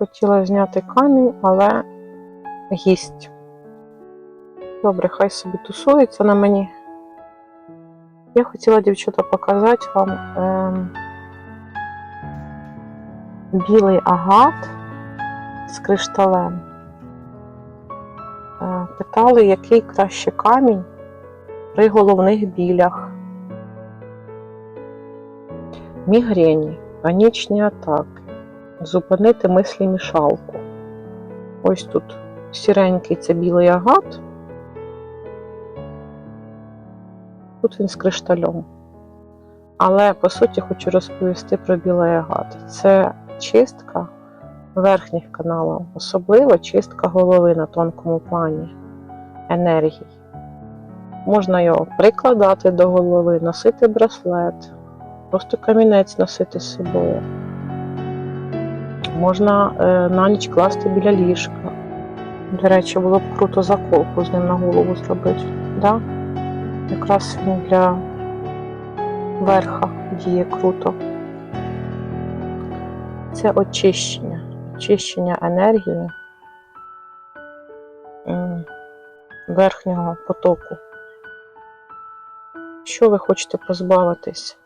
Хотіла зняти камінь, але гість. Добре, хай собі тусується на мені. Я хотіла, дівчата, показати вам ем, білий агат з кришталем. Е, питали, який краще камінь при головних білях. Мігрені, панічні атаки, зупинити мислі мішалку. Ось тут сіренький це білий агат. Тут він з кришталем. Але по суті хочу розповісти про білий агат. Це чистка верхніх каналів, особливо чистка голови на тонкому плані енергії. Можна його прикладати до голови, носити браслет, просто камінець носити з собою. Можна е, на ніч класти біля ліжка. До речі, було б круто заколку з ним на голову зробити. Да? Якраз він для верха діє круто. Це очищення, очищення енергії верхнього потоку. Що ви хочете позбавитись?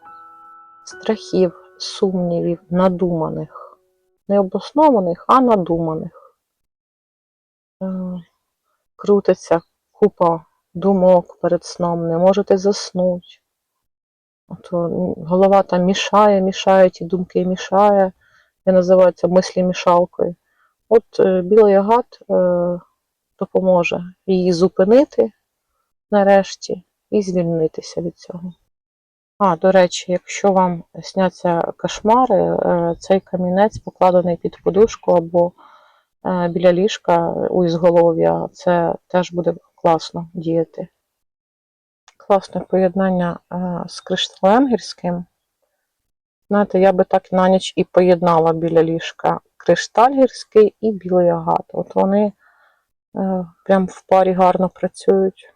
Страхів, сумнівів, надуманих. Не обоснованих, а надуманих. Е, Крутиться купа думок перед сном, не можете заснути. Ото м, голова там мішає, мішає, ті думки мішає. Я називаю це мислі мішалкою. От е, білий агат е, допоможе її зупинити нарешті і звільнитися від цього. А, до речі, якщо вам сняться кошмари, е, цей камінець покладений під подушку або е, біля ліжка у ізголов'я, це теж буде класно діяти. Класне поєднання е, з кришталем. Знаєте, я би так на ніч і поєднала біля ліжка кришталь і білий агат. От вони прям в парі гарно працюють.